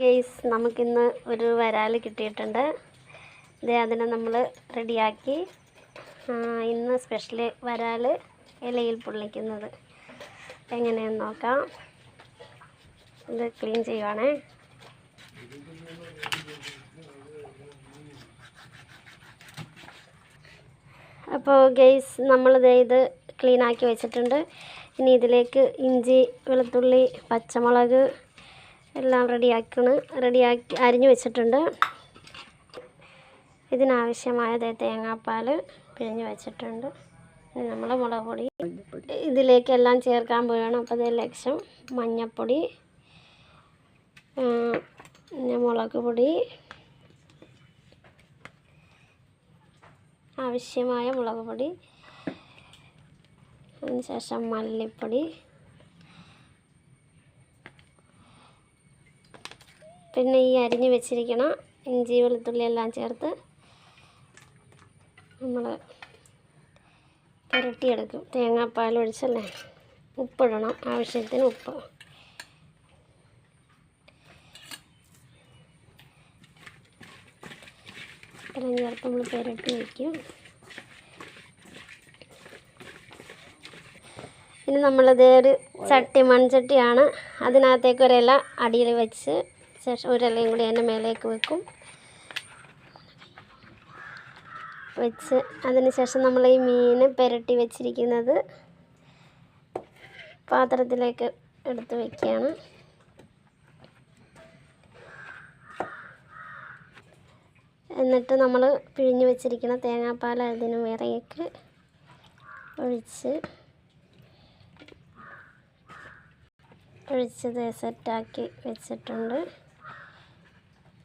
Guys നമുക്കിന്ന് ഒരു വരാൽ കിട്ടിയിട്ടുണ്ട്. ഇത് അതിനെ നമ്മൾ റെഡിയാക്കി ഇന്ന് സ്പെഷ്യൽ വരാൽ ഇലയിൽ പൊള്ളിക്കുന്നത്. എങ്ങനെയെന്ന് നോക്കാം. ഇത് ക്ലീൻ ചെയ്യുവാണേ. അപ്പോൾ ഗെയ്സ് നമ്മളിത് ഇത് ക്ലീൻ ആക്കി വെച്ചിട്ടുണ്ട്. ഇനി ഇതിലേക്ക് ഇഞ്ചി വെളുത്തുള്ളി പച്ചമുളക് എല്ലാം റെഡിയാക്കണ്. റെഡിയാക്കി അരിഞ്ഞു വെച്ചിട്ടുണ്ട്. ഇതിനാവശ്യമായ തേങ്ങാപ്പാൽ പിഴിഞ്ഞ് വെച്ചിട്ടുണ്ട്. നമ്മൾ മുളക് പൊടി. ഇതിലേക്ക് എല്ലാം ചേർക്കാൻ പോവുകയാണ്. അപ്പോൾ അതേ ലക്ഷം മഞ്ഞൾപ്പൊടി പിന്നെ മുളക് പൊടി. ആവശ്യമായ മുളക് പൊടി. അതിനുശേഷം മല്ലിപ്പൊടി. പിന്നെ ഈ അരിഞ്ഞ് വെച്ചിരിക്കണം ഇഞ്ചി വെളുത്തുള്ളി എല്ലാം ചേർത്ത് നമ്മൾ പുരട്ടിയെടുക്കും. തേങ്ങാപ്പാൽ ഒഴിച്ചല്ലേ? ഉപ്പിടണം. ആവശ്യത്തിന് ഉപ്പ്. ഇത്രയും ചേർത്ത് നമ്മൾ പുരട്ടി വയ്ക്കും ഇനി നമ്മളിത് ഒരു ചട്ടി മൺചട്ടിയാണ്. അതിനകത്തേക്ക് ഒരില അടിയിൽ വെച്ച് ശേഷം ഒരിലയും കൂടി അതിന്റെ മേലേക്ക് വെക്കും. വെച്ച് അതിന് ശേഷം നമ്മൾ ഈ മീൻ പുരട്ടി വെച്ചിരിക്കുന്നത് പാത്രത്തിലേക്ക് എടുത്ത് വയ്ക്കുകയാണ് എന്നിട്ട് നമ്മൾ പിഴിഞ്ഞ് വെച്ചിരിക്കുന്ന തേങ്ങാപ്പാൽ അതിന് വിറയൊക്കെ ഒഴിച്ച് ഒഴിച്ചത് സെറ്റാക്കി വെച്ചിട്ടുണ്ട്.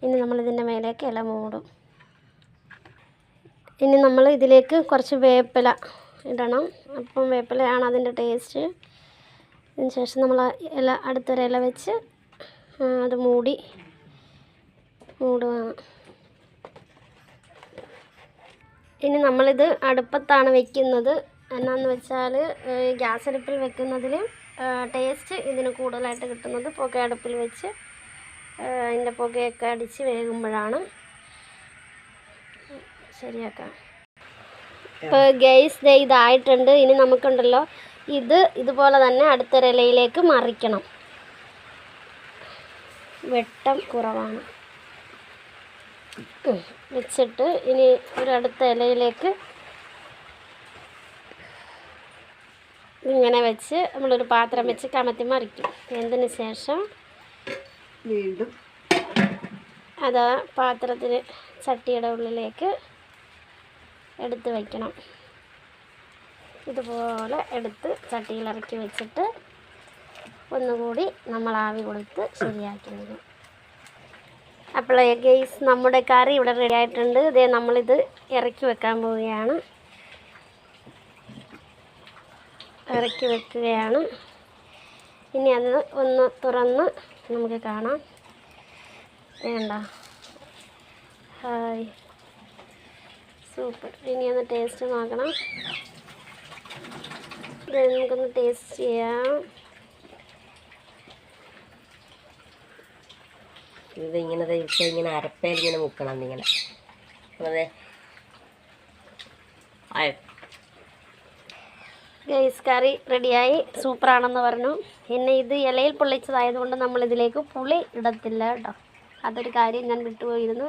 ഇനി നമ്മളിതിന്റെ മേലേക്ക് ഇല മൂടും. ഇനി നമ്മൾ ഇതിലേക്ക് കുറച്ച് വേപ്പില ഇടണം. അപ്പം വേപ്പിലയാണ് അതിന്റെ ടേസ്റ്റ്. അതിന് ശേഷം നമ്മൾ ഇല അടുത്തൊരു ഇല വെച്ച് അത് മൂടി മൂടുകയാണ് ഇനി നമ്മളിത് അടുപ്പത്താണ് വെക്കുന്നത്. എന്നാന്ന് വെച്ചാൽ ഗ്യാസ് അടുപ്പിൽ വെക്കുന്നതിൽ ടേസ്റ്റ് ഇതിന് കൂടുതലായിട്ട് കിട്ടുന്നത് പുക അടുപ്പിൽ വെച്ച് അതിന്റെ പുകയൊക്കെ അടിച്ച് വേകുമ്പോഴാണ് ശരിയാക്കാം. ഇപ്പോൾ ഗൈസ് ദേ ഇതായിട്ടുണ്ട്. ഇനി നമുക്കുണ്ടല്ലോ ഇത് ഇതുപോലെ തന്നെ അടുത്ത ഇലയിലേക്ക് മറിക്കണം. വെട്ടം കുറവാണ്. വെച്ചിട്ട് ഇനി ഒരു അടുത്ത ഇലയിലേക്ക് ഇങ്ങനെ വെച്ച് നമ്മളൊരു പാത്രം വെച്ച് കമത്തി മറിക്കും. എന്തിനു ശേഷം? വീണ്ടും അതാ പാത്രത്തിന് ചട്ടിയുടെ ഉള്ളിലേക്ക് എടുത്ത് വയ്ക്കണം ഇതുപോലെ എടുത്ത് ചട്ടിയിൽ ഇറക്കി വെച്ചിട്ട് ഒന്നുകൂടി നമ്മൾ ആവി കൊടുത്ത് ശരിയാക്കി വരും അപ്പോൾ ഗെയ്സ് നമ്മുടെ കറി ഇവിടെ റെഡി ആയിട്ടുണ്ട്. ഇതേ നമ്മളിത് ഇറക്കി വെക്കാൻ പോവുകയാണ്. ഇറക്കി വെക്കുകയാണ്. ഇനി അത് ഒന്ന് തുറന്ന് നമുക്ക് കാണാം. വേണ്ട. ഹായ്. സൂപ്പർ. ഇനി ഒന്ന് ടേസ്റ്റ് നോക്കണം. നമുക്കൊന്ന് ടേസ്റ്റ് ചെയ്യാം. ഇത് ഇങ്ങനെ ദേ ഇട്ട് ഇങ്ങനെ അരപ്പേലിങ്ങനെ ഇങ്ങനെ. മുക്കണം എന്നിങ്ങനെ അതെ ആയോ ഗൈസ് കറി റെഡിയായി. സൂപ്പറാണെന്ന് പറഞ്ഞു. പിന്നെ ഇത് ഇലയിൽ പൊള്ളിച്ചതായതുകൊണ്ട് നമ്മളിതിലേക്ക് പുളി ഇടത്തില്ല കേട്ടോ അതൊരു കാര്യം ഞാൻ വിട്ടുപോയിരുന്നു.